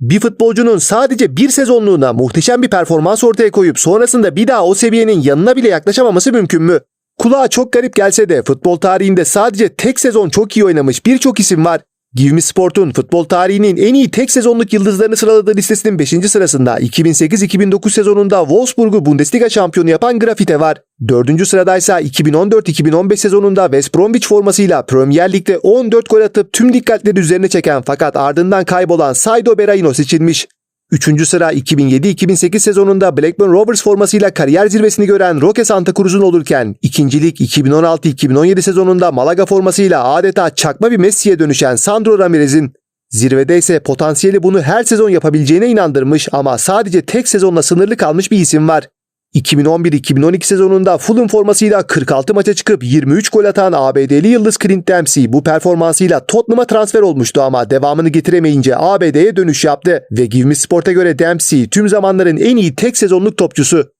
Bir futbolcunun sadece bir sezonluğuna muhteşem bir performans ortaya koyup sonrasında bir daha o seviyenin yanına bile yaklaşamaması mümkün mü? Kulağa çok garip gelse de futbol tarihinde sadece tek sezon çok iyi oynamış birçok isim var. Give Me Sport'un futbol tarihinin en iyi tek sezonluk yıldızlarını sıraladığı listesinin 5. sırasında 2008-2009 sezonunda Wolfsburg'u Bundesliga şampiyonu yapan Grafite var. 4. sıradaysa 2014-2015 sezonunda West Bromwich formasıyla Premier Lig'de 14 gol atıp tüm dikkatleri üzerine çeken fakat ardından kaybolan Saido Berahino seçilmiş. 3. sıra 2007-2008 sezonunda Blackburn Rovers formasıyla kariyer zirvesini gören Roque Santa Cruz'un olurken, ikincilik 2016-2017 sezonunda Malaga formasıyla adeta çakma bir Messi'ye dönüşen Sandro Ramirez'in, zirvede ise potansiyeli bunu her sezon yapabileceğine inandırmış ama sadece tek sezonla sınırlı kalmış bir isim var. 2011-2012 sezonunda Fulham formasıyla 46 maça çıkıp 23 gol atan ABD'li yıldız Clint Dempsey bu performansıyla Tottenham'a transfer olmuştu ama devamını getiremeyince ABD'ye dönüş yaptı ve Give Me Sport'a göre Dempsey tüm zamanların en iyi tek sezonluk topçusu.